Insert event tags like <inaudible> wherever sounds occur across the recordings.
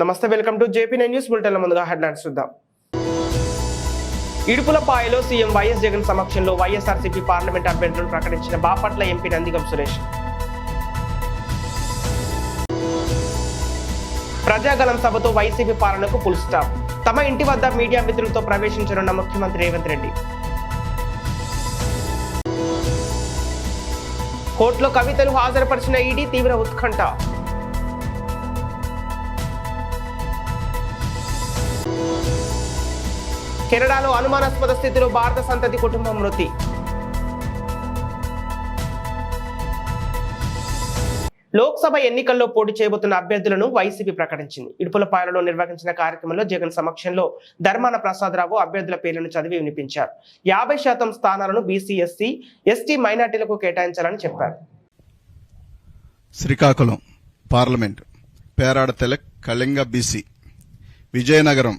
నమస్తే welcome to JP nine news bulletin ముందుగా headlines చూద్దాం. ఇడుపులపాయలో సీఎం వైఎస్ జగన్ సమక్షంలో వైఎస్ఆర్సీపీ పార్లమెంట్ అభ్యర్థులను ప్రకటించిన బాపట్ల ఎంపీ నందిగం సురేష్. ప్రజాగలం సభతో వైసీపీ పాలనకు ఫుల్ స్టాప్. తమ ఇంటి వద్ద మీడియా మిత్రులతో ప్రవేశించనున్న ముఖ్యమంత్రి రేవంత్ రెడ్డి. కోర్టులో కవితలు హాజరుపరిచిన ఈడీ తీవ్ర ఉత్కంఠ. కెనడాలో అనుమానాస్పద స్థితిలో భారత సంతతి కుటుంబం మృతి. లోక్సభ ఎన్నికల్లో పోటీ చేయబోతున్న అభ్యర్థులను వైసీపీ ప్రకటించింది. ఇడుపులపాయలలో నిర్వహించిన కార్యక్రమంలో జగన్ సమక్షంలో ధర్మాన ప్రసాదరావు అభ్యర్థుల పేర్లను చదివి వినిపించారు. యాభై శాతం స్థానాలను బీసీ ఎస్సీ ఎస్టీ మైనార్టీలకు కేటాయించాలని చెప్పారు. Srikakulam parliament Perada Tilak Kalinga BC Vizianagaram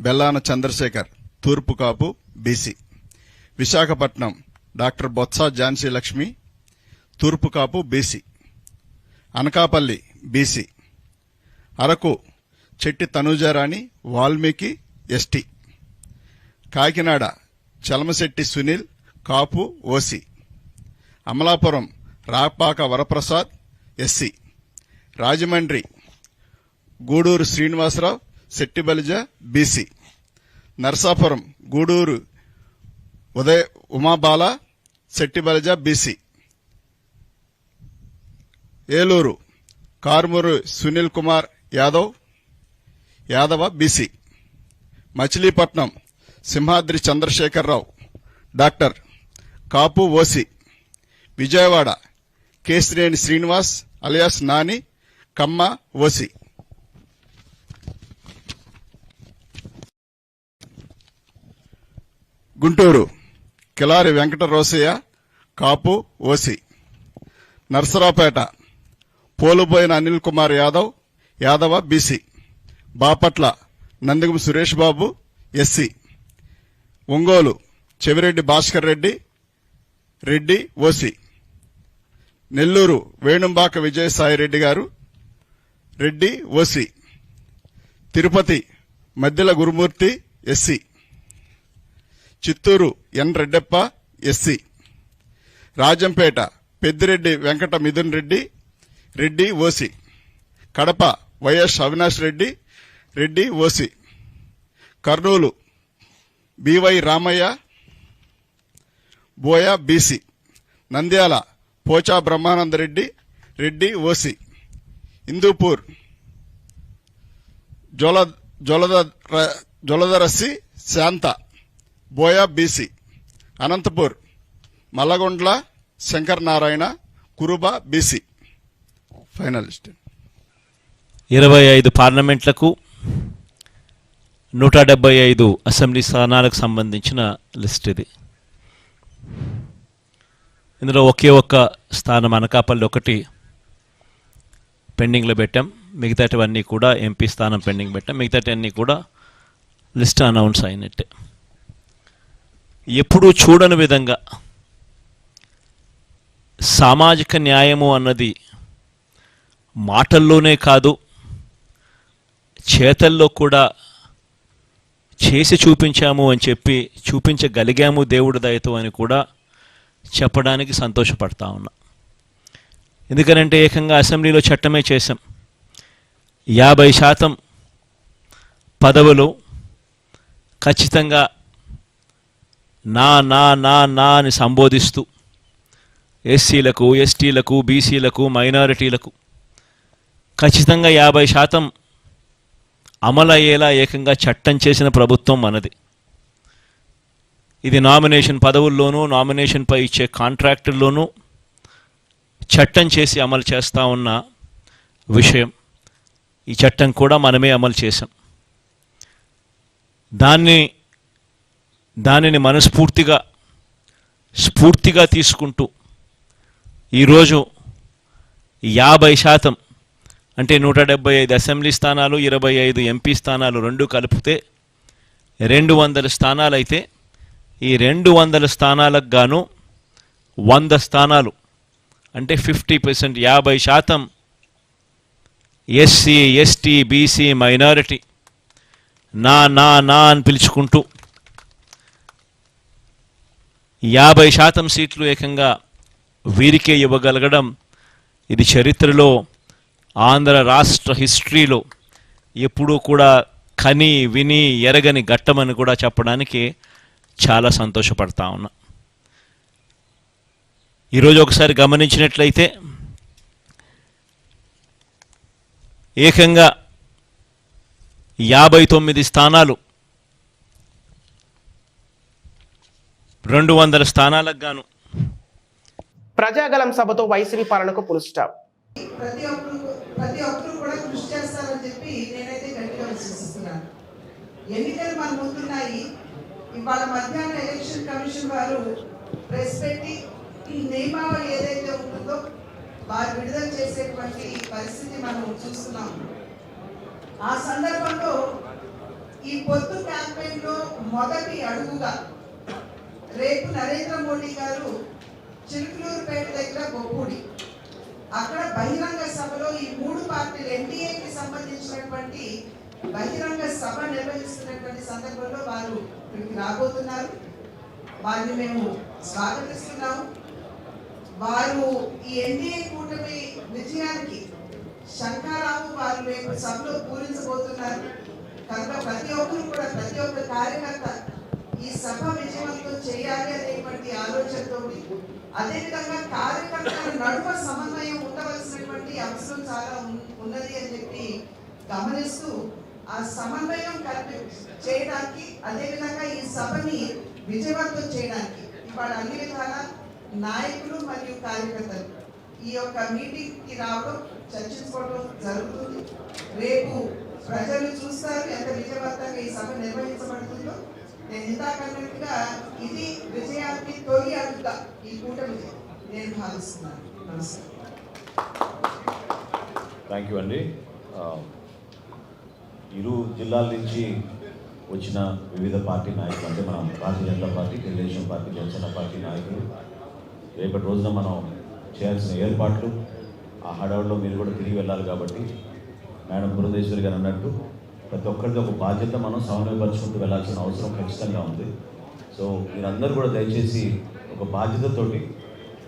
Bellana Chandrasekhar Turpu Kapu BC. Visakhapatnam doctor Botsa Jhansi Lakshmi Turpu Kapu BC. Anakapalli BC. Araku Chetti Tanujarani Valmiki ST. Kakinada Chalamasetti Sunil Kapu OC. Amalapuram Rapaka Varaprasad SC. Rajahmundry Guduru Srinivasarao Shettibalija BC. Narsapuram Guduru Udaya Umabala Shettibalija BC. Eluru Karumuru Sunil Kumar Yadav Yadava BC. Machilipatnam Simhadri Chandrasekhararao. Doctor Kapu OC. Vijayawada Kesineni Srinivas alias Nani Kamma OC. Guntur. Kilari Venkata Rosaiah Kapu OC. Narasaraopet. Poluboina Anil Kumar Yadav Yadava BC. Bapatla. Nandigam Suresh Babu SC. Ongole. Chevireddy Bhaskar Reddy Reddy OC. Nellore. Venumbaka Vijayasaireddy garu Reddy OC. Tirupati. Maddila Gurumurthy SC. Chittoor N Reddeppa SC. Rajampet Peddireddy Venkata Mithun Reddy Reddy OC. Kadapa YS Avinash Reddy Reddy OC. Kurnool BY Ramaiah Boya BC. Nandyal Pocha Brahmanandareddy Reddy OC. Hindupur Jola Jolada Joladarasi Shantha. Boya BC Anantapur Malagundla Sankar Narayana Kuruba BC. Final list. ఇరవై ఐదు పార్లమెంట్లకు నూట డెబ్బై ఐదు assembly స్థానాలకు సంబంధించిన list ఇది. ఇందులో ఒకే ఒక్క స్థానం అనకాపల్లి ఒకటి పెండింగ్లో పెట్టాం. మిగతాటివన్నీ కూడా ఎంపీ స్థానం పెండింగ్ పెట్టాం. మిగతాటివన్నీ కూడా లిస్ట్ అనౌన్స్ అయినట్టే. ఎప్పుడూ చూడని విధంగా సామాజిక న్యాయము అన్నది మాటల్లోనే కాదు చేతల్లో కూడా చేసి చూపించాము అని చెప్పి చూపించగలిగాము దేవుడి దయతో అని కూడా చెప్పడానికి సంతోషపడతా ఉన్నా. ఎందుకనంటే ఏకంగా అసెంబ్లీలో చట్టమే చేశాం. యాభై శాతం పదవులు ఖచ్చితంగా నా నా నా నా అని సంబోధిస్తూ ఎస్సీలకు ఎస్టీలకు బీసీలకు మైనారిటీలకు ఖచ్చితంగా యాభై శాతం అమలయ్యేలా ఏకంగా చట్టం చేసిన ప్రభుత్వం మనది. ఇది నామినేషన్ పదవుల్లోనూ నామినేషన్పై ఇచ్చే కాంట్రాక్టుల్లోనూ చట్టం చేసి అమలు చేస్తూ ఉన్న విషయం. ఈ చట్టం కూడా మనమే అమలు చేశాం. దాన్ని దానిని మనస్ఫూర్తిగా స్ఫూర్తిగా తీసుకుంటూ ఈరోజు యాభై శాతం అంటే నూట డెబ్బై ఐదు అసెంబ్లీ స్థానాలు ఇరవై ఐదు ఎంపీ స్థానాలు రెండు కలిపితే రెండు వందల స్థానాలు అయితే ఈ రెండు వందల స్థానాలకు గాను వంద స్థానాలు అంటే ఫిఫ్టీ పర్సెంట్ యాభై శాతం ఎస్సీ ఎస్టీ బీసీ మైనారిటీ నా నా నా అని పిలుచుకుంటూ యాభై శాతం సీట్లు ఏకంగా వీరికే ఇవ్వగలగడం ఇది చరిత్రలో ఆంధ్ర రాష్ట్ర హిస్టరీలో ఎప్పుడూ కూడా కని విని ఎరగని ఘట్టమని కూడా చెప్పడానికి చాలా సంతోషపడతా ఉన్నా. ఈరోజు ఒకసారి గమనించినట్లయితే ఏకంగా యాభై తొమ్మిది స్థానాలు రెండు వందల స్థానాలకు గాను. ప్రజాగలం సభతో వైసీపీ పాలనకు పుల్ స్టాప్ ప్రతి ఒక్కరు ప్రతి ఒక్కరు కూడా కృషి చేస్తారని చెప్పి నేనైతే గట్టిగా విశ్వసిస్తున్నాను. ఎన్నికలు మన ముందున్నాయి. ఇవాళ మధ్యాహ్నం ఎలక్షన్ కమిషన్ వారు ప్రెస్ పెట్టి ఈ నియమావళి ఏదైతే ఉంటుందో వారు విడుదల చేసేటువంటి పరిస్థితి మనం చూస్తున్నాం. ఆ సందర్భంలో ఈ పొత్తు క్యాంపెయిన్లో మొదటి అడుగుగా రేపు నరేంద్ర మోడీ గారు చిలుకలూరుపేట దగ్గర బొప్పూడి అక్కడ బహిరంగ సభలో ఈ మూడు పార్టీలు ఎన్డీఏకి సంబంధించినటువంటి బహిరంగ సభ నిర్వహిస్తున్నటువంటి సందర్భంలో వారు ఇక్కడికి రాబోతున్నారు. వారిని మేము స్వాగతిస్తున్నాము. వారు ఈ ఎన్డీఏ కూటమి విజయానికి శంకారావు వారు రేపు సభలో పూరించబోతున్నారు. కనుక ప్రతి ఒక్కరు కూడా ప్రతి ఒక్క కార్యకర్త ఈ సభ చేయాలి అనేటువంటి ఆలోచనతో అదేవిధంగా కార్యకర్తల నడుమ సమన్వయం ఉండవలసినటువంటి అవసరం చాలా ఉన్నది అని చెప్పి గమనిస్తూ ఆ సమన్వయం కల్పి చేయడానికి అదేవిధంగా ఈ సభని విజయవంతం చేయడానికి ఇవాళ అన్ని విధాల నాయకులు మరియు కార్యకర్తలు ఈ యొక్క మీటింగ్కి రావడం చర్చించుకోవడం జరుగుతుంది. రేపు ప్రజలు చూస్తారు ఎంత విజయవంతంగా ఈ సభ నిర్వహించబడుతుందో. నేను ఇందాక అన్నట్టుగా ఇది విజయానికి తొలి అడుగుగా ఈ కూటమి నేను భావిస్తున్నాను. నమస్కారం థ్యాంక్ యూ అండి ఇరు జిల్లాల నుంచి వచ్చిన వివిధ పార్టీ నాయకులు అంటే మనం Bharatiya Janata party Telugudesam party Janasena party నాయకులు రేపటి రోజున మనం చేయాల్సిన ఏర్పాట్లు ఆ హడావుల్లో మీరు కూడా తిరిగి వెళ్ళాలి కాబట్టి మేడం బృహదేశ్వరి గారు అన్నట్టు ప్రతి ఒక్కరిది ఒక బాధ్యత మనం సమన్వయపరుచుకుంటూ వెళ్ళాల్సిన అవసరం ఖచ్చితంగా ఉంది. సో మీరందరూ కూడా దయచేసి ఒక బాధ్యతతోటి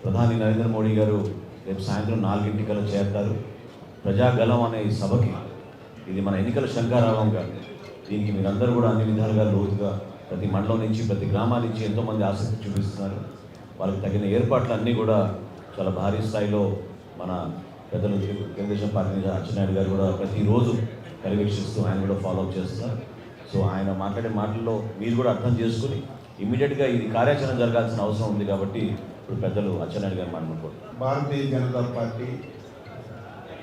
ప్రధాని నరేంద్ర మోడీ గారు రేపు సాయంత్రం నాలుగింటికల్లా చేరతారు. ప్రజాగలం అనే సభకి ఇది మన ఎన్నికల శంకారావంగా దీనికి మీరందరూ కూడా అన్ని విధాలుగా లోతుగా ప్రతి మండలం నుంచి ప్రతి గ్రామాల నుంచి ఎంతోమంది ఆసక్తి చూపిస్తున్నారు. వాళ్ళకి తగిన ఏర్పాట్లు అన్నీ కూడా చాలా భారీ స్థాయిలో మన పెద్దలు తెలుగుదేశం పార్టీ నుంచి అచ్చెన్నాయుడు గారు కూడా ప్రతిరోజు పర్యవేక్షిస్తూ ఆయన కూడా ఫాలో అప్ చేస్తున్నారు సో ఆయన మాట్లాడే మాటల్లో మీరు కూడా అర్థం చేసుకుని ఇమీడియట్గా ఇది కార్యాచరణ జరగాల్సిన అవసరం ఉంది కాబట్టి ఇప్పుడు పెద్దలు అచ్చెన్నాయుడు గారు మాట్లాడుకోండి భారతీయ జనతా పార్టీ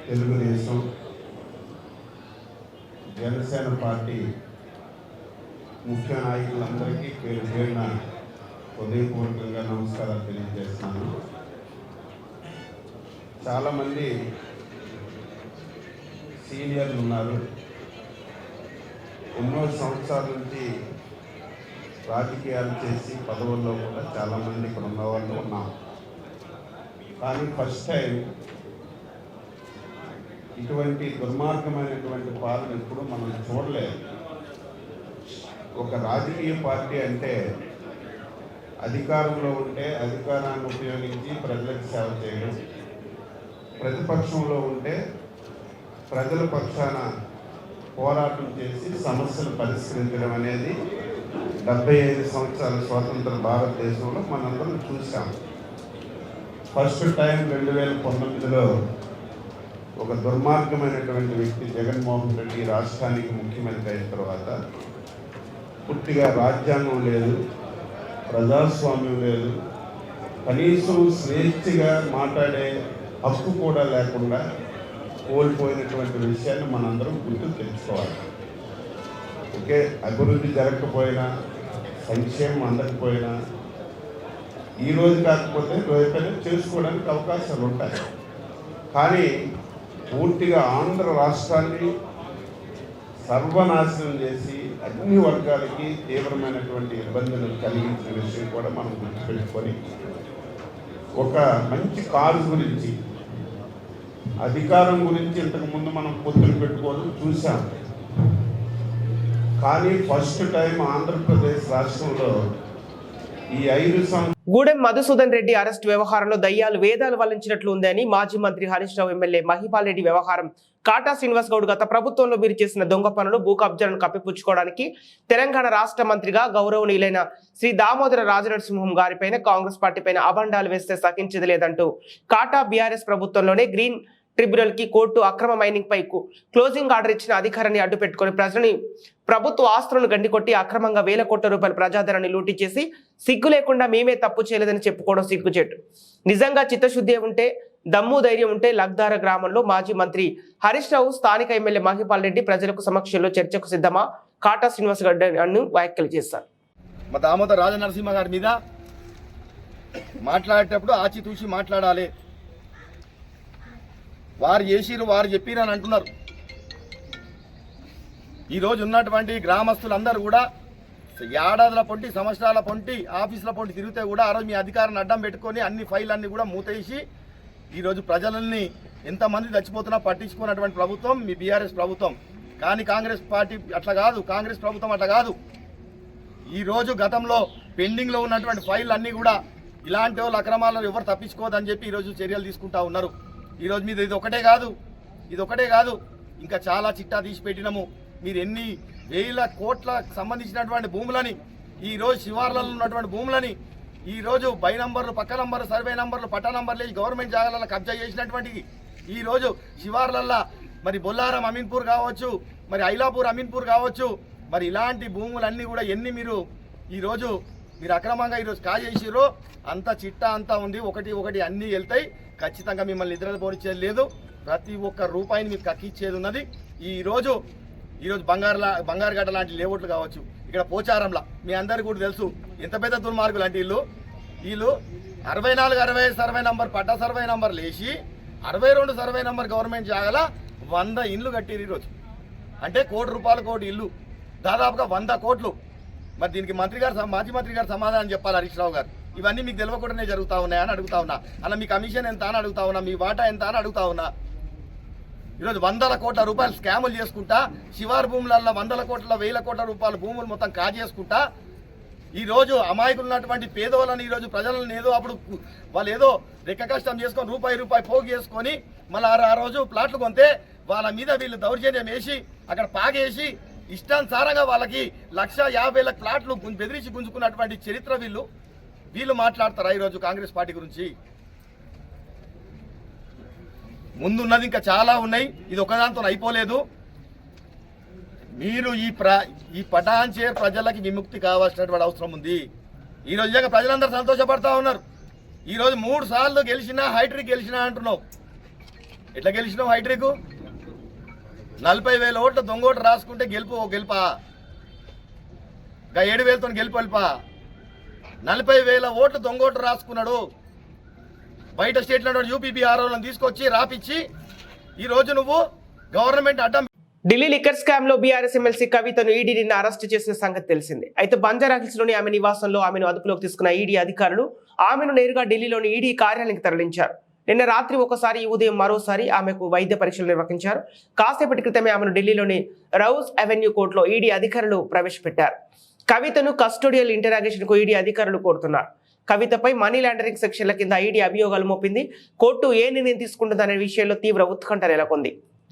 తెలుగుదేశం జనసేన పార్టీ ముఖ్య నాయకులందరికీ పేరు పేరున హృదయపూర్వకంగా నమస్కారాలు తెలియజేస్తున్నాను. చాలామంది సీనియర్లు ఉన్నారు. ఎన్నో సంవత్సరాల నుంచి రాజకీయాలు చేసి పదవుల్లో కూడా చాలామంది ఇక్కడ ఉన్న వాళ్ళు ఉన్నాం. కానీ ఫస్ట్ టైం ఇటువంటి దుర్మార్గమైనటువంటి పాలన ఎప్పుడు మనం చూడలేదు. ఒక రాజకీయ పార్టీ అంటే అధికారంలో ఉంటే అధికారాన్ని ఉపయోగించి ప్రజలకు సేవ చేయడం ప్రతిపక్షంలో ఉంటే ప్రజల పక్షాన పోరాటం చేసి సమస్యలు పరిష్కరించడం అనేది డెబ్బై ఐదు సంవత్సరాల స్వాతంత్ర భారతదేశంలో మనందరం చూసాం ఫస్ట్ టైం రెండు వేల పంతొమ్మిదిలో ఒక దుర్మార్గమైనటువంటి వ్యక్తి జగన్మోహన్ రెడ్డి రాష్ట్రానికి ముఖ్యమంత్రి అయిన తర్వాత పూర్తిగా రాజ్యాంగం లేదు ప్రజాస్వామ్యం లేదు. కనీసం స్వేచ్ఛగా మాట్లాడే హక్కు కూడా లేకుండా కోల్పోయినటువంటి విషయాన్ని మనందరం గుర్తు తెచ్చుకోవాలి ఓకే? అభివృద్ధి జరగకపోయినా సంక్షేమం అందకపోయినా ఈ రోజు కాకపోతే రేపైనా చేసుకోవడానికి అవకాశాలు ఉంటాయి. కానీ పూర్తిగా ఆంధ్ర రాష్ట్రాన్ని సర్వనాశనం చేసి అన్ని వర్గాలకి తీవ్రమైనటువంటి ఇబ్బందులు కలిగించిన విషయం కూడా మనం గుర్తుపెట్టుకొని ఒక మంచి కారు గురించి అధికారం గురించి ఇంతకు ముందు మనం పొత్తులు పెట్టుకోవడం చూసాం కానీ ఫస్ట్ టైం ఆంధ్రప్రదేశ్ రాష్ట్రంలో ఈ ఐదు గూడెం మధుసూదన్ రెడ్డి అరెస్ట్ వ్యవహారంలో దయ్యాలు వేదాలు వల్లించినట్లు ఉందని మాజీ మంత్రి హరీష్ రావు ఎమ్మెల్యే మహిపాల్ రెడ్డి వ్యవహారం. కాటా శ్రీనివాస్ గౌడ్ గత ప్రభుత్వంలో వీరు చేసిన దొంగ పనులు భూ కబ్జాలను కప్పిపుచ్చుకోవడానికి తెలంగాణ రాష్ట్ర మంత్రిగా గౌరవనీయులైన శ్రీ దామోదర రాజనరసింహం గారిపైన కాంగ్రెస్ పార్టీ పైన అభండాలు వేస్తే సహించదు లేదంటూ కాటా బీఆర్ఎస్ ప్రభుత్వంలోనే గ్రీన్ ట్రిబ్యునల్కి కోర్టు అక్రమ మైనింగ్ పై క్లోజింగ్ ఆర్డర్ ఇచ్చిన అధికారాన్ని అడ్డుపెట్టుకుని ప్రజలని ప్రభుత్వ ఆస్తులను గండికొట్టి అక్రమంగా వేల కోట్ల రూపాయల ప్రజాధనాన్ని లూటీ చేసి సిగ్గు లేకుండా మేమే తప్పు చేయలేదని చెప్పుకోవడం సిగ్గుచేటు. నిజంగా చిత్తశుద్ధి ఉంటే దమ్ము ధైర్యం ఉంటే లగ్దార గ్రామంలో మాజీ మంత్రి హరీష్ రావు స్థానిక ఎమ్మెల్యే మహిపాల్ రెడ్డి ప్రజలకు సమక్షంలో చర్చకు సిద్ధమా? కాటా శ్రీనివాస్ గడ్డ వ్యాఖ్యలు చేశారు. మా దామోదర్ రాజనరసింహ గారి మీద మాట్లాడేటప్పుడు ఆచితూచి మాట్లాడాలి. వారు చేసిరు వారు చెప్పిరు అని అంటున్నారు. ఈరోజు ఉన్నటువంటి గ్రామస్తులందరూ కూడా ఏడాదుల పొంటి సంవత్సరాల పొంటి ఆఫీసుల పొంటి తిరిగితే కూడా ఆ రోజు మీ అధికారాన్ని అడ్డం పెట్టుకొని అన్ని ఫైల్ కూడా మూతేసి ఈరోజు ప్రజలని ఎంతమంది చచ్చిపోతున్నా పట్టించుకున్నటువంటి ప్రభుత్వం మీ బీఆర్ఎస్ ప్రభుత్వం. కానీ కాంగ్రెస్ పార్టీ అట్లా కాదు కాంగ్రెస్ ప్రభుత్వం అట్లా కాదు. ఈరోజు గతంలో పెండింగ్లో ఉన్నటువంటి ఫైల్ అన్నీ కూడా ఇలాంటి వాళ్ళు అక్రమాలను ఎవరు తప్పించుకోదని చెప్పి ఈ రోజు చర్యలు తీసుకుంటా ఉన్నారు. ఈరోజు మీద ఇది ఒకటే కాదు ఇది ఒకటే కాదు. ఇంకా చాలా చిట్టా తీసి పెట్టినాము. మీరు ఎన్ని వేల కోట్ల సంబంధించినటువంటి భూములని ఈరోజు శివార్లలో ఉన్నటువంటి భూములని ఈ రోజు బై నంబర్లు పక్క నంబర్లు సర్వే నంబర్లు పట్టా నంబర్లు వేసి గవర్నమెంట్ జాగాలలో కబ్జా చేసినటువంటి ఈ రోజు శివార్లల్లో మరి బొల్లారం అమీన్పూర్ కావచ్చు మరి ఐలాపూర్ అమీన్పూర్ కావచ్చు మరి ఇలాంటి భూములన్నీ కూడా ఎన్ని మీరు ఈరోజు మీరు అక్రమంగా ఈరోజు కా చేసిరో అంత చిట్టా అంతా ఉంది. ఒకటి ఒకటి అన్నీ వెళ్తాయి. ఖచ్చితంగా మిమ్మల్ని నిద్ర పోనిచ్చేది లేదు. ప్రతి ఒక్క రూపాయిని మీకు కక్కిచ్చేది ఉన్నది. ఈరోజు ఈరోజు బంగారులా బంగారు గడ్డ లాంటి లేఅవుట్లు కావచ్చు ఇక్కడ పోచారంలా మీ అందరికీ కూడా తెలుసు. ఎంత పెద్ద దుర్మార్గులు అంటే వీళ్ళు. వీళ్ళు అరవై నాలుగు అరవై సర్వే నంబర్ పట్టా సర్వే నంబర్ లేచి అరవై రెండు సర్వే నంబర్ గవర్నమెంట్ జాగల వంద ఇండ్లు కట్టిరు ఈరోజు. అంటే కోటి రూపాయల కోటి ఇల్లు. దాదాపుగా వంద కోట్లు. మరి దీనికి మంత్రి గారు మాజీ మంత్రి గారు సమాధానం చెప్పాలి హరీష్ రావు గారు. ఇవన్నీ మీకు తెలియకుండానే జరుగుతా ఉన్నాయని అడుగుతా ఉన్నా. అలా మీ కమిషన్ ఎంత అని అడుగుతా ఉన్నా మీ వాటా ఎంత అని అడుగుతా ఉన్నా. ఈరోజు వందల కోట్ల రూపాయలు స్కాములు చేసుకుంటా శివారు భూములల్లో వందల కోట్ల వేల కోట్ల రూపాయల భూములు మొత్తం కాజేసుకుంటా ఈరోజు అమాయకులు ఉన్నటువంటి పేదవాళ్ళని ఈరోజు ప్రజలను ఏదో అప్పుడు వాళ్ళు ఏదో రెక్క కష్టం చేసుకొని రూపాయి రూపాయి పోగు చేసుకొని మళ్ళీ ఆ రోజు ప్లాట్లు కొంటే వాళ్ళ మీద వీళ్ళు దౌర్జన్యం వేసి అక్కడ పాగేసి ఇష్టానుసారంగా వాళ్ళకి లక్ష యాభైల ప్లాట్లు గుం- బెదిరించి గుంజుకున్నటువంటి చరిత్ర వీళ్ళు. వీళ్ళు మాట్లాడతారా ఈరోజు కాంగ్రెస్ పార్టీ గురించి? ముందున్నది ఇంకా చాలా ఉన్నాయి. ఇది ఒకదాంతో అయిపోలేదు. మీరు ఈ ప్ర ఈ పటాన్చేర్ ప్రజలకి విముక్తి కావాల్సినటువంటి అవసరం ఉంది. ఈ రోజు ప్రజలందరూ సంతోషపడతా ఉన్నారు. ఈరోజు మూడు సార్లు గెలిచినా హైట్రిక్ గెలిచినా అంటున్నావు. ఎట్లా గెలిచినావు హైట్రిక్? నలభై వేల ఓట్లు దొంగోటు రాసుకుంటే గెలుపు గెలుపా? ఇంకా ఏడు వేలతో గెలుపు వెళ్ళపా? నలభై వేల ఓట్లు దొంగోటు రాసుకున్నాడు. బయట స్టేట్లో యూపీ బీహార్ తీసుకొచ్చి రాపిచ్చి ఈ రోజు నువ్వు గవర్నమెంట్ అడ్డం ఢిల్లీ లిక్కర్ స్కామ్లో బీఆర్ఎస్ ఎమ్మెల్సీ కవితను ఈడీ నిన్న అరెస్ట్ చేసిన సంగతి తెలిసిందే. అయితే బంజారా హిల్స్లోని ఆమె నివాసంలో ఆమెను అదుపులోకి తీసుకున్న ఈడీ అధికారులు ఆమెను నేరుగా ఢిల్లీలోని ఈడీ కార్యాలయానికి తరలించారు. నిన్న రాత్రి ఒకసారి ఉదయం మరోసారి ఆమెకు వైద్య పరీక్షలు నిర్వహించారు. కాసేపటి క్రితమే ఆమెను ఢిల్లీలోని రౌస్ అవెన్యూ కోర్టులో ఈడీ అధికారులు ప్రవేశపెట్టారు. కవితను కస్టోడియల్ ఇంటరాగేషన్కు ఈడీ అధికారులు కోరుతున్నారు. కవితపై మనీ లాండరింగ్ సెక్షన్ల కింద ఈడీ అభియోగాలు మోపింది. కోర్టు ఏ నిర్ణయం తీసుకుంటుందనే విషయంలో తీవ్ర ఉత్కంఠ నెలకొంది.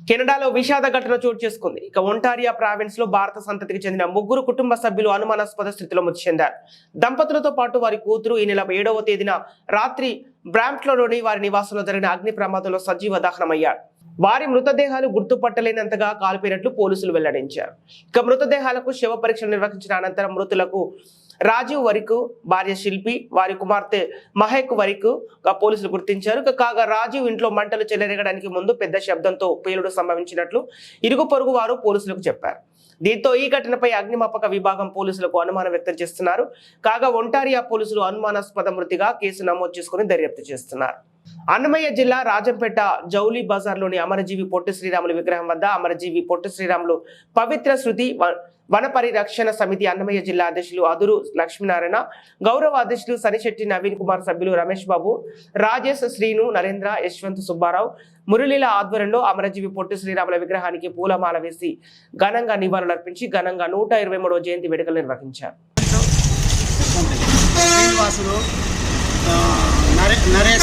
కెనడాలో విషాద ఘటన చోటు చేసుకుంది. ఇక ఒంటారియా ప్రావిన్స్లో భారత సంతతికి చెందిన ముగ్గురు కుటుంబ సభ్యులు అనుమానాస్పద స్థితిలో మృతి చెందారు. దంపతులతో పాటు వారి కూతురు ఈ నెల ఏడవ తేదీన రాత్రి బ్రాంప్ట్లోని వారి నివాసంలో జరిగిన అగ్ని ప్రమాదంలో సజీవ దహనమయ్యారు. వారి మృతదేహాలు గుర్తుపట్టలేనంతగా కాలిపోయినట్లు పోలీసులు వెల్లడించారు. ఇక మృతదేహాలకు శవ పరీక్షలు నిర్వహించిన అనంతరం మృతులకు రాజీవ్ వరకు భార్య శిల్పి వారి కుమార్తె మహేక్ వరకు పోలీసులు గుర్తించారు. కాగా రాజీవ్ ఇంట్లో మంటలు చెలరేగడానికి ముందు పెద్ద శబ్దంతో పేలుడు సంభవించినట్లు ఇరుగు పొరుగు వారు పోలీసులకు చెప్పారు. దీంతో ఈ ఘటనపై అగ్నిమాపక విభాగం పోలీసులకు అనుమానం వ్యక్తం చేస్తున్నారు. కాగా ఒంటారియా పోలీసులు అనుమానాస్పద మృతిగా కేసు నమోదు చేసుకుని దర్యాప్తు చేస్తున్నారు. అన్నమయ్య జిల్లా రాజంపేట జౌలి బజార్లోని అమరజీవి పొట్టి శ్రీరాములు విగ్రహం వద్ద అమరజీవి పొట్టి శ్రీరాములు పవిత్ర శృతి వన పరిరక్షణ సమితి అన్నమయ్య జిల్లా అధ్యక్షులు అదురు లక్ష్మీనారాయణ గౌరవ అధ్యక్షులు సనిశెట్టి నవీన్ కుమార్ సభ్యులు రమేష్ బాబు రాజేష్ శ్రీను నరేంద్ర యశ్వంత్ సుబ్బారావు మురళీల ఆధ్వర్యంలో అమరజీవి పొట్టి శ్రీరాముల విగ్రహానికి పూలమాల వేసి ఘనంగా నివాళులర్పించి ఘనంగా నూట ఇరవై మూడవ జయంతి వేడుకలు నిర్వహించారు. నరే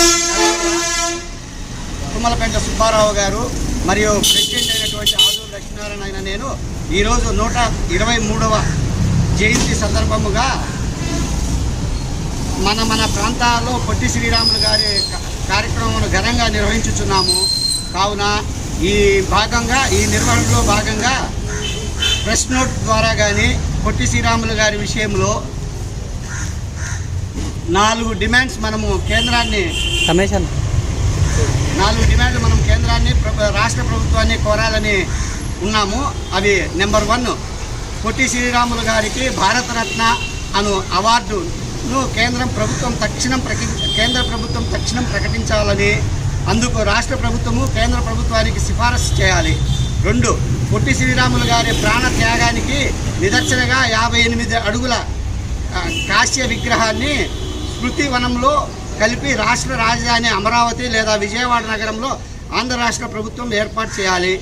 సుబ్బారావు గారు మరియు ప్రెసిడెంట్ అయినటువంటి లక్ష్మీనారాయణ నేను ఈరోజు నూట ఇరవై మూడవ జయంతి సందర్భముగా మన మన ప్రాంతాల్లో పొట్టి శ్రీరాములు గారి కార్యక్రమం ఘనంగా నిర్వహించుచున్నాము. కావున ఈ భాగంగా ఈ నిర్వహణలో భాగంగా ప్రెస్ నోట్ ద్వారా కానీ పొట్టి శ్రీరాములు గారి విషయంలో నాలుగు డిమాండ్స్ మనము కేంద్రాన్ని నాలుగు డిమాండ్లు మనం కేంద్రాన్ని ప్ర- రాష్ట్ర ప్రభుత్వాన్ని కోరాలని ఉన్నాము. అవి నెంబర్ వన్. పొట్టి శ్రీరాములు గారికి భారతరత్న అను అవార్డును కేంద్రం ప్రభుత్వం తక్షణం ప్రకటి కేంద్ర ప్రభుత్వం తక్షణం ప్రకటించాలని అందుకు రాష్ట్ర ప్రభుత్వము కేంద్ర ప్రభుత్వానికి సిఫారసు చేయాలి. రెండు పొట్టి శ్రీరాములు గారి ప్రాణ త్యాగానికి నిదర్శనగా యాభై ఎనిమిది అడుగుల కాశ్య విగ్రహాన్ని స్మృతి వనంలో కలిపి రాష్ట్ర రాజధాని అమరావతి లేదా విజయవాడ నగరంలో ఆంధ్ర రాష్ట్ర ప్రభుత్వం ఏర్పాటు చేయాలి.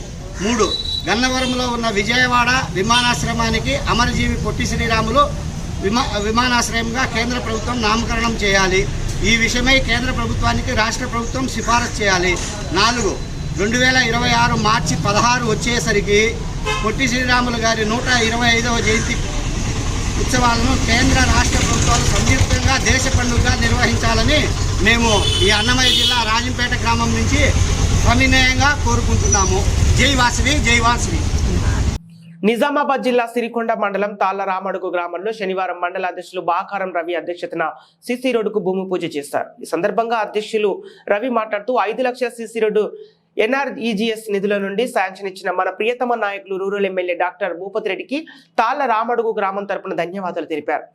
మూడు గన్నవరంలో ఉన్న విజయవాడ విమానాశ్రమానికి అమరజీవి పొట్టి శ్రీరాములు విమా విమానాశ్రయంగా కేంద్ర ప్రభుత్వం నామకరణం చేయాలి. ఈ విషయమై కేంద్ర ప్రభుత్వానికి రాష్ట్ర ప్రభుత్వం సిఫారసు చేయాలి. నాలుగు రెండు వేల ఇరవై ఆరు మార్చి పదహారు వచ్చేసరికి పొట్టి శ్రీరాములు గారి నూట ఇరవై ఐదవ జయంతి ఉత్సవాలను కేంద్ర రాష్ట్ర ప్రభుత్వాలు సంయుక్తంగా దేశ పండుగగా నిర్వహించాలని మేము ఈ అన్నమయ్య జిల్లా రాజంపేట గ్రామం నుంచి సవినయంగా కోరుకుంటున్నాము. జై వాసవి జై వాసవి. నిజామాబాద్ జిల్లా సిరికొండ మండలం తాళ్ళ రామడుగు గ్రామంలో శనివారం మండల అధ్యక్షులు బాకారం రవి అధ్యక్షతన సిసి రోడ్డుకు భూమి పూజ చేశారు ఈ సందర్భంగా అధ్యక్షులు రవి మాట్లాడుతూ ఐదు లక్షల సిసి రోడ్డు ఎన్ఆర్ఈజిఎస్ నిధుల నుండి శాంక్షన్ ఇచ్చిన మన ప్రియతమ నాయకులు రూరల్ ఎమ్మెల్యే డాక్టర్ భూపతి రెడ్డికి తాళ్ళ రామడుగు గ్రామం తరపున ధన్యవాదాలు తెలిపారు.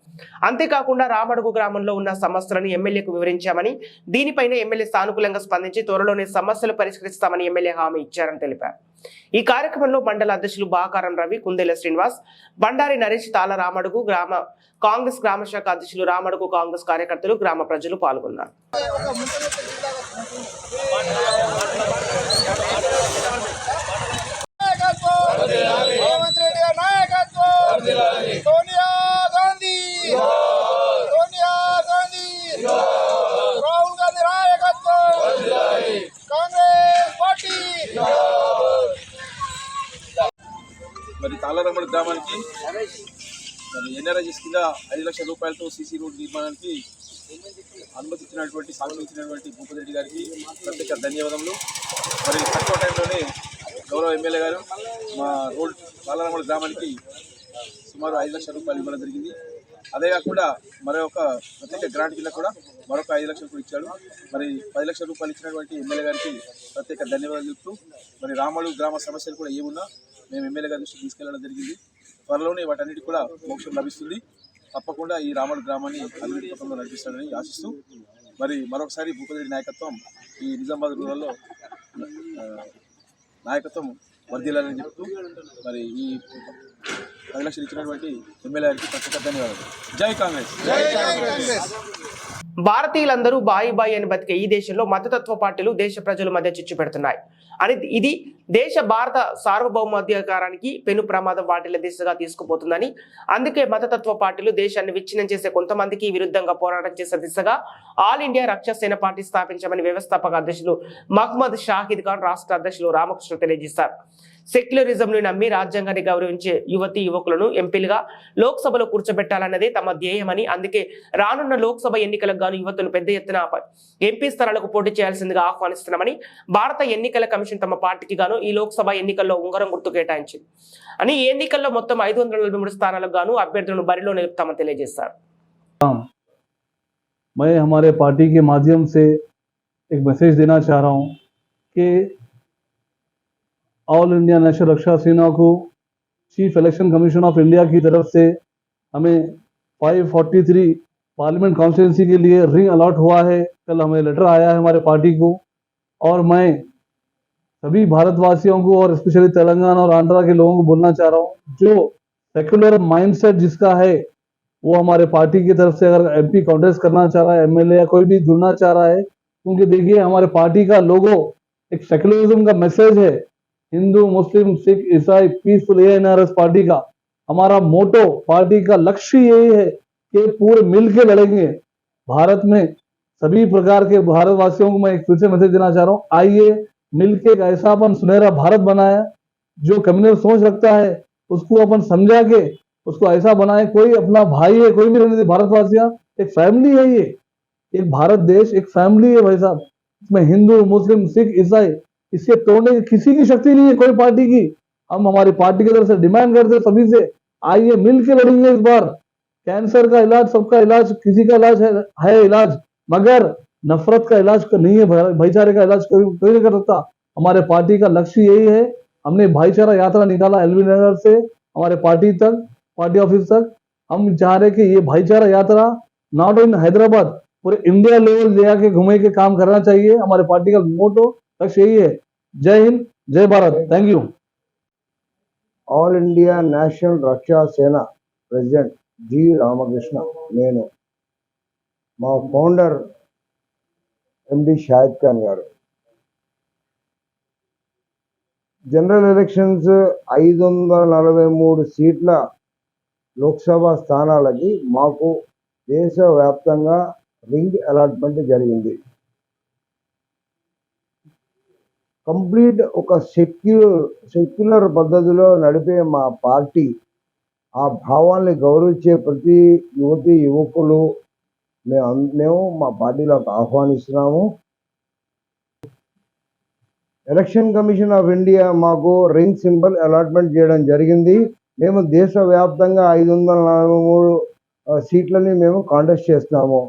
అంతేకాకుండా రామడుగు గ్రామంలో ఉన్న సమస్యలను ఎమ్మెల్యేకు వివరించామని దీనిపైన ఎమ్మెల్యే సానుకూలంగా స్పందించి త్వరలోనే సమస్యలు పరిష్కరిస్తామని ఎమ్మెల్యే హామీ ఇచ్చారని తెలిపారు. ఈ కార్యక్రమంలో మండల అధ్యక్షులు బాకారం రవి కుందేల శ్రీనివాస్ బండారి నరేష్ తాళ రామడుగు గ్రామ కాంగ్రెస్ గ్రామ శాఖ అధ్యక్షులు రామడుగు కాంగ్రెస్ కార్యకర్తలు గ్రామ ప్రజలు పాల్గొన్నారు. రేవంత్ రెడ్డి గారి సోనియా గాంధీ సోనియా గాంధీ రాహుల్ గాంధీ నాయకత్వం కాంగ్రెస్ పార్టీ మరి తాళరమ్మడి గ్రామానికి మరి కింద ఐదు లక్షల రూపాయలతో సీసీ రోడ్ నిర్మాణానికి అనుమతి ఇచ్చినటువంటి సాగులు ఇచ్చినటువంటి భూపతి రెడ్డి గారికి ప్రత్యేక ధన్యవాదములు. మరి తక్కువ టైంలోనే గౌరవ ఎమ్మెల్యే గారు మా రోడ్ బాలరామల గ్రామానికి సుమారు ఐదు లక్షల రూపాయలు ఇవ్వడం జరిగింది. అదే కాకుండా మరొక ప్రత్యేక గ్రాంట్ కింద కూడా మరొక ఐదు లక్షలు కూడా ఇచ్చాడు. మరి పది లక్షల రూపాయలు ఇచ్చినటువంటి ఎమ్మెల్యే గారికి ప్రత్యేక ధన్యవాదాలు చెప్తూ మరి రామడు గ్రామ సమస్యలు కూడా ఏమున్నా మేము ఎమ్మెల్యే గారి దృష్టికి తీసుకెళ్ళడం జరిగింది. త్వరలోనే వాటన్నిటి కూడా మోక్షం లభిస్తుంది. తప్పకుండా ఈ రామడు గ్రామాన్ని అభివృద్ధి పథంలో నడిపిస్తాడని ఆశిస్తూ మరి మరొకసారి భూపతి నాయకత్వం ఈ నిజామాబాద్ రూరల్లో నాయకత్వం వర్ధిల్లాలని చెప్తూ మరి ఈ పది లక్షలు ఇచ్చినటువంటి ఎమ్మెల్యే గారికి ప్రత్యేక ధన్యవాదాలు. జై కాంగ్రెస్! భారతీయులందరూ బాయి బాయి అని బతికే ఈ దేశంలో మతతత్వ పార్టీలు దేశ ప్రజల మధ్య చిచ్చు పెడుతున్నాయి. అని ఇది దేశ భారత సార్వభౌమాధికారానికి పెను ప్రమాదం వాటిల్ల దిశగా తీసుకుపోతుందని అందుకే మతతత్వ పార్టీలు దేశాన్ని విచ్ఛిన్నం చేసే కొంతమందికి విరుద్ధంగా పోరాటం చేసే దిశగా ఆల్ ఇండియా రక్షా సేన పార్టీ స్థాపించామని వ్యవస్థాపక అధ్యక్షులు మహ్మద్ షాహిద్ ఖాన్ రాష్ట్ర అధ్యక్షులు రామకృష్ణ తెలియజేశారు. సెక్యులరిజంను నమ్మి రాజ్యాంగాన్ని గౌరవించే యువతి యువకులను ఎంపీలుగా లోక్సభలో కూర్చోబెట్టాలన్నదే తమ ధ్యేయమని అందుకే రానున్న లోక్సభ ఎన్నికలకు గాను యువతను పెద్ద ఎత్తున ప- ఎంపీ స్థానాలకు పోటీ చేయాల్సిందిగా ఆహ్వానిస్తున్నామని భారత ఎన్నికల కమిషన్ తమ పార్టీకి గాను ఈ లోక్సభ ఎన్నికల్లో ఉంగరం గుర్తు కేటాయించింది అని ఈ ఎన్నికల్లో మొత్తం ఐదు వందల నలభై మూడు స్థానాలకు గాను అభ్యర్థులను బరిలో నిలుపుతామని తెలియజేశారు मैं हमारे पार्टी के माध्यम से एक मैसेज देना चाह रहा हूँ कि all India national Raksha Sena को chief election commission of India की तरफ़ से हमें 543 पार्लियामेंट कॉन्स्टिट्यूंसी के लिए रिंग अलॉट हुआ है कल हमें लेटर आया है हमारे पार्टी को और मैं सभी भारतवासियों को और स्पेशली तेलंगाना और आंध्रा के लोगों को बोलना चाह रहा हूँ। जो सेक्युलर माइंडसेट जिसका है, वो हमारे पार्टी की तरफ़ से अगर एमपी कांटेस्ट करना चाह रहा है एमएलए या कोई भी जुड़ना चाह रहा है, क्योंकि देखिए हमारे पार्टी का लोगो एक सेक्युलरिज्म का मैसेज है। हिंदू, मुस्लिम, सिख, ईसाई, पीसफुल एएनआरएस पार्टी का। हमारा मोटो पार्टी का लक्ष्य यही है कि पूरे मिल के लड़ेंगे। भारत में सभी प्रकार के भारतवासियों को मैं एक फिर से मैसेज देना चाह रहा हूँ। आइए मिलके एक ऐसा अपन सुनहरा भारत बनाया जो कम्युनल सोच रखता है, उसको अपन समझा के, उसको ऐसा बनाए। कोई अपना भाई है, कोई भी रहने दे, भारतवासियाँ, एक फैमिली है ये। एक भारत देश, एक फैमिली है भाई साहब। इसमें हिंदू, मुस्लिम, सिख, ईसाई इसके तोड़ने की किसी की शक्ति नहीं है कोई पार्टी की। हम हमारी पार्टी की तरफ़ से डिमांड करते हैं सभी से आइए मिल के लड़ेंगे इस बार। कैंसर का इलाज सबका इलाज किसी का इलाज है, है इलाज मगर नफरत का इलाज नहीं है भाईचारे का इलाज कोई नहीं कर सकता। हमारे पार्टी का लक्ष्य यही है हमने भाईचारा यात्रा निकाला एलबी नगर से हमारे पार्टी तक पार्टी ऑफ़िस तक। हम चाह रहे कि ये भाईचारा यात्रा नॉट इन हैदराबाद पूरे इंडिया लेवल ले आके घूमे के काम करना चाहिए। हमारे पार्टी का मोटो लक्ष्य यही है जय हिंद जय Bharat thank you all India national Raksha Sena president ji Ramakrishna నేను మా ఫౌండర్ ఎండి షాహిద్ ఖాన్ గారు జనరల్ ఎలక్షన్స్ ఐదు వందల నలభై మూడు సీట్ల లోక్సభ స్థానాలకి మాకు దేశవ్యాప్తంగా రింగ్ అలాట్మెంట్ జరిగింది కంప్లీట్ ఒక సెక్యులర్ సెక్యులర్ పద్ధతిలో నడిపే మా పార్టీ ఆ భావాల్ని గౌరవించే ప్రతి యువతి యువకులు మేము మేము మా పార్టీలోకి ఆహ్వానిస్తున్నాము. ఎలక్షన్ కమిషన్ ఆఫ్ ఇండియా మాకు రింగ్ సింబల్ అలాట్మెంట్ చేయడం జరిగింది. మేము దేశవ్యాప్తంగా ఐదు వందల నలభై మూడు సీట్లని మేము కాంటెస్ట్ చేస్తున్నాము.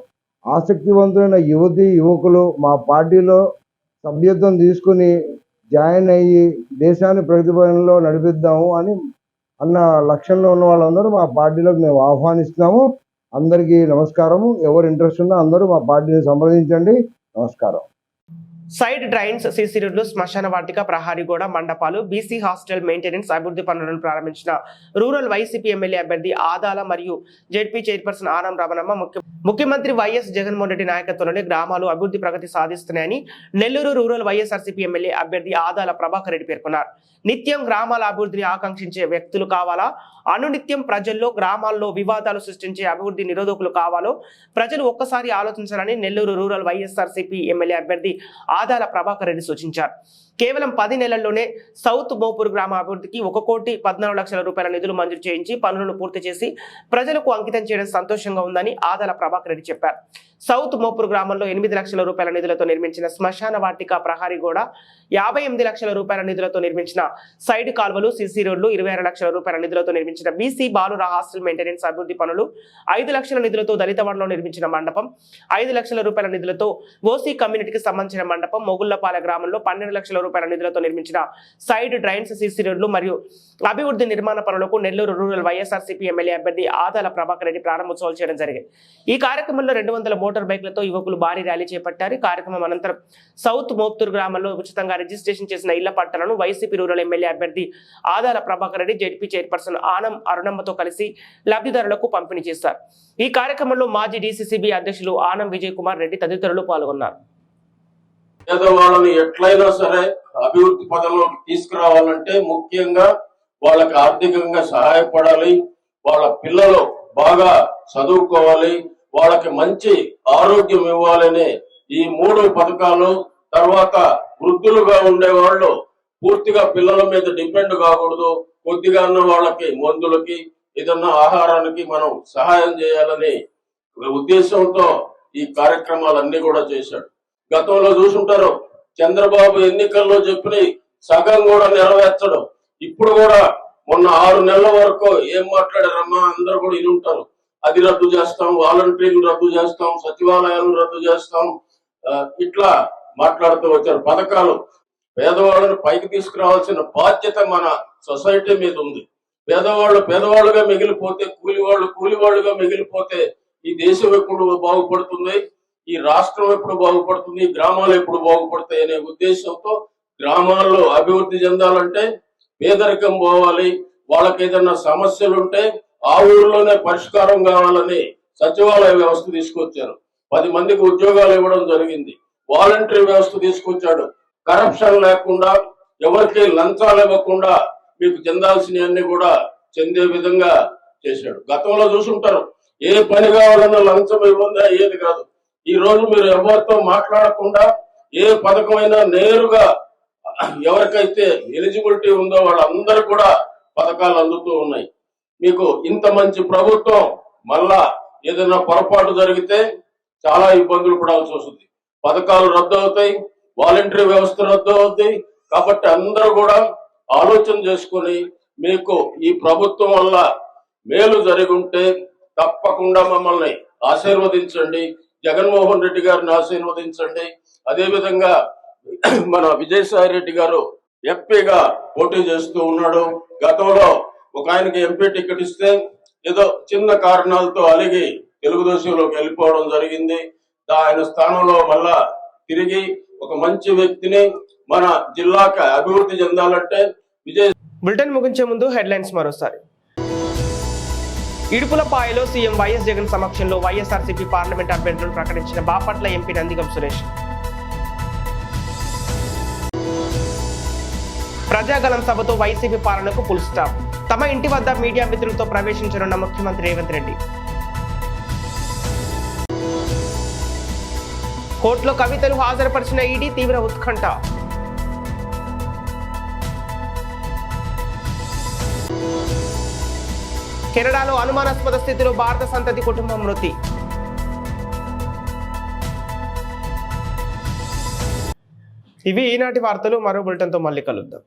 ఆసక్తివంతులైన యువతి యువకులు మా పార్టీలో సభ్యత్వం తీసుకుని జాయిన్ అయ్యి దేశాన్ని ప్రతిభలో నడిపిద్దాము అని అన్న లక్ష్యంలో ఉన్న వాళ్ళందరూ మా పార్టీలోకి మేము ఆహ్వానిస్తున్నాము. అందరికీ నమస్కారము. ఎవరు ఇంట్రెస్ట్ ఉన్నా అందరూ మా పార్టీని సంప్రదించండి. నమస్కారం. సైడ్ డ్రైన్స్ సీసీ రోడ్లు శ్మశాన వాటిక ప్రహారీ గోడ మండపాలు బీసీ హాస్టల్ మెయింటెనెన్స్ అభివృద్ధి పనులను ప్రారంభించిన రూరల్ వైసీపీ ఎమ్మెల్యే అభ్యర్థి ఆదాల మరియు జెడ్పీ చైర్పర్సన్ ఆనం రమణమ్మ ముఖ్య ముఖ్యమంత్రి వైఎస్ జగన్మోహన్ రెడ్డి నాయకత్వంలోని గ్రామాలు అభివృద్ధి ప్రగతి సాధిస్తున్నాయని నెల్లూరు రూరల్ వైఎస్ఆర్సీపీ ఎమ్మెల్యే అభ్యర్థి ఆదాల ప్రభాకర్ రెడ్డి పేర్కొన్నారు. నిత్యం గ్రామాల అభివృద్ధిని ఆకాంక్షించే వ్యక్తులు కావాలా? అనునిత్యం ప్రజల్లో గ్రామాల్లో వివాదాలు సృష్టించే అభివృద్ధి నిరోధకులు కావాలో? ప్రజలు ఒక్కసారి ఆలోచించాలని నెల్లూరు రూరల్ వైఎస్ఆర్సీపీ ఎమ్మెల్యే అభ్యర్థి ఆదాల ప్రభాకర్ రెడ్డి సూచించారు కేవలం పది నెలల్లోనే సౌత్ బోపూర్ గ్రామ అభివృద్ధికి ఒక కోటి పద్నాలుగు లక్షల రూపాయల నిధులు మంజూరు చేయించి పనులను పూర్తి చేసి ప్రజలకు అంకితం చేయడం సంతోషంగా ఉందని ఆదాల ప్రభాకర్ రెడ్డి చెప్పారు. సౌత్ మోపూర్ గ్రామంలో ఎనిమిది లక్షల రూపాయల నిధులతో నిర్మించిన శ్మశాన వాటిక ప్రహారీ గోడ యాభై ఎనిమిది లక్షల రూపాయల నిధులతో నిర్మించిన సైడ్ కాల్వలు సిసి రోడ్లు ఇరవై లక్షల రూపాయల నిధులతో నిర్మించిన బీసీ బాలుర హాస్టల్ మెయింటెనెన్స్ అభివృద్ధి పనులు ఐదు లక్షల నిధులతో దళితవాడలో నిర్మించిన మండపం ఐదు లక్షల రూపాయల నిధులతో ఓసీ కమ్యూనిటీకి సంబంధించిన మండపం మొగుళ్ళపాల గ్రామంలో పన్నెండు లక్షల రూపాయల నిధులతో నిర్మించిన సైడ్ డ్రైన్స్ సీసీ రోడ్లు మరియు అభివృద్ధి నిర్మాణ పనులకు నెల్లూరు రూరల్ వైఎస్ఆర్సీపీ ఎమ్మెల్యే అభ్యర్థి ఆదాల ప్రభాకర్ రెడ్డి ప్రారంభోత్సవాలు చేయడం జరిగింది. ఈ కార్యక్రమంలో రెండు వందల మోటార్ బైక్లతో యువకులు భారీ ర్యాలీ చేపట్టారు. కార్యక్రమం అనంతరం సౌత్ మోప్తూరు గ్రామంలో ఉచితంగా రిజిస్ట్రేషన్ చేసిన ఇళ్ళ పట్టాలను వైసీపీ రూరల్ ఎమ్మెల్యే అభ్యర్థి ఆదాల ప్రభాకర్ రెడ్డి జెడ్పీ చైర్పర్సన్ ఆనం అరుణమ్మతో కలిసి లబ్ధిదారులకు పంపిణీ చేశారు. ఈ కార్యక్రమంలో మాజీ డీసీసీబీ అధ్యక్షులు ఆనం విజయ్ కుమార్ రెడ్డి తదితరులు పాల్గొన్నారు. పేదవాళ్ళని ఎట్లయినా సరే అభివృద్ధి పదంలోకి తీసుకురావాలంటే ముఖ్యంగా వాళ్ళకి ఆర్థికంగా సహాయపడాలి వాళ్ళ పిల్లలు బాగా చదువుకోవాలి వాళ్ళకి మంచి ఆరోగ్యం ఇవ్వాలనే ఈ మూడు పథకాలు తర్వాత వృద్ధులుగా ఉండే వాళ్ళు పూర్తిగా పిల్లల మీద డిపెండ్ కాకూడదు. కొద్దిగా ఉన్న వాళ్ళకి మందులకి ఏదన్నా ఆహారానికి మనం సహాయం చేయాలని ఉద్దేశంతో ఈ కార్యక్రమాలన్నీ కూడా చేశాడు. గతంలో చూసుంటారు. చంద్రబాబు ఎన్నికల్లో చెప్పిన సగం కూడా నెరవేర్చడం. ఇప్పుడు కూడా మొన్న ఆరు నెలల వరకు ఏం మాట్లాడారమ్మా? అందరూ కూడా ఇని ఉంటారు. అది రద్దు చేస్తాం వాలంటీర్లు రద్దు చేస్తాం సచివాలయాలు రద్దు చేస్తాం. ఇట్లా మాట్లాడుతూ వచ్చారు. పథకాలు పేదవాళ్ళని పైకి తీసుకురావాల్సిన బాధ్యత మన సొసైటీ మీద ఉంది. పేదవాళ్ళు పేదవాళ్ళుగా మిగిలిపోతే కూలివాళ్ళు కూలివాళ్ళుగా మిగిలిపోతే ఈ దేశం ఎప్పుడు బాగుపడుతుంది? ఈ రాష్ట్రం ఎప్పుడు బాగుపడుతుంది గ్రామాలు ఎప్పుడు బాగుపడతాయి అనే ఉద్దేశంతో గ్రామాల్లో అభివృద్ధి చెందాలంటే పేదరికం పోవాలి వాళ్ళకి ఏదైనా సమస్యలు ఉంటే ఆ ఊర్లోనే పరిష్కారం కావాలని సచివాలయ వ్యవస్థ తీసుకొచ్చారు. పది మందికి ఉద్యోగాలు ఇవ్వడం జరిగింది. వాలంటరీ వ్యవస్థ తీసుకొచ్చాడు. కరప్షన్ లేకుండా ఎవరికి లంచాలు ఇవ్వకుండా మీకు చెందాల్సినవన్నీ కూడా చెందే విధంగా చేశాడు. గతంలో చూసుంటారు ఏ పని కావాలన్నా లంచం ఇవ్వందా అయ్యేది కాదు. ఈ రోజు మీరు ఎవరితో మాట్లాడకుండా ఏ పథకమైనా నేరుగా ఎవరికైతే ఎలిజిబిలిటీ ఉందో వాళ్ళందరూ కూడా పథకాలు అందుతూ ఉన్నాయి. మీకు ఇంత మంచి ప్రభుత్వం మళ్ళా ఏదైనా పొరపాటు జరిగితే చాలా ఇబ్బందులు పడాల్సి వస్తుంది. పథకాలు రద్దు అవుతాయి వాలంటరీ వ్యవస్థ రద్దు అవుతాయి కాబట్టి అందరూ కూడా ఆలోచన చేసుకొని మీకు ఈ ప్రభుత్వం వల్ల మేలు జరిగి ఉంటే తప్పకుండా మమ్మల్ని ఆశీర్వదించండి. జగన్మోహన్ రెడ్డి గారిని ఆశీర్వదించండి. అదేవిధంగా <clears throat> మన విజయసాయి రెడ్డి గారు ఎంపీగా పోటీ చేస్తూ ఉన్నాడు. గతంలో ఒక ఆయనకి ఎంపీ టికెట్ ఇస్తే ఏదో చిన్న కారణాలతో అలిగి తెలుగుదేశంలోకి వెళ్ళిపోవడం జరిగింది. ఆయన స్థానంలో మళ్ళా తిరిగి ఒక మంచి వ్యక్తిని మన జిల్లాకి అభివృద్ధి చెందాలంటే విజయ్ బులెటిన్ ముగించే ముందు హెడ్లైన్స్ మరోసారి. ఇడుపులపాయలో సీఎం వైఎస్ జగన్ సమక్షంలో వైఎస్ఆర్సీపీ పార్లమెంట్ అభ్యర్థులను ప్రకటించిన బాపట్ల ఎంపీ నందిగం సురేష్. ప్రజాగలం సభతో వైసీపీ పాలనకు ఫుల్ స్టాప్. తమ ఇంటి వద్ద మీడియా మిత్రులతో ప్రవేశించనున్న ముఖ్యమంత్రి రేవంత్ రెడ్డి. కోర్టులో కవితలు హాజరుపరిచిన ఈడీ తీవ్ర ఉత్కంఠ. కెనడాలో అనుమానాస్పద స్థితిలో భారత సంతతి కుటుంబం మృతి. ఇవి ఈనాటి వార్తలు. మరో బులెటిన్తో మళ్ళీ కలుద్దాం.